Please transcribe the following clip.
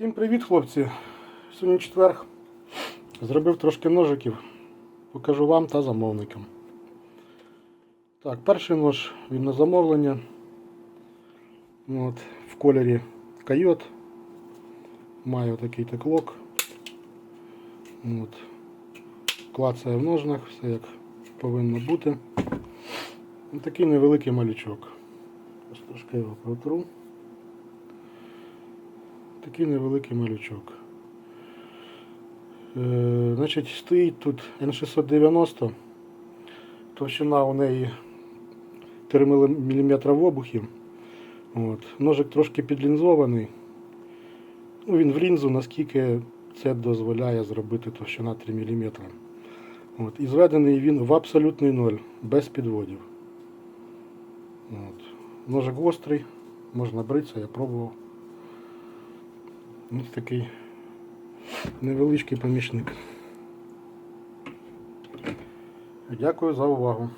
Всім привіт, хлопці! Сьогодні четверг. Зробив трошки ножиків. Покажу вам та замовникам. Так, перший нож він на замовлення. От, в кольорі койот. Має такий теклок. От. Клацає в ножнах, все як повинно бути. Ось такий невеликий малючок. Трошки його протру. Такий невеликий малючок. Е, значить, стоїть тут N690. Товщина у неї 3 мм в обухі. От. Ножик трошки підлінзований. Ну, він в лінзу, наскільки це дозволяє зробити товщина 3 мм. От. І зведений він в абсолютний ноль, без підводів. От. Ножик гострий, можна бритися, я пробував. Ось такий невеличкий помічник. Дякую за увагу.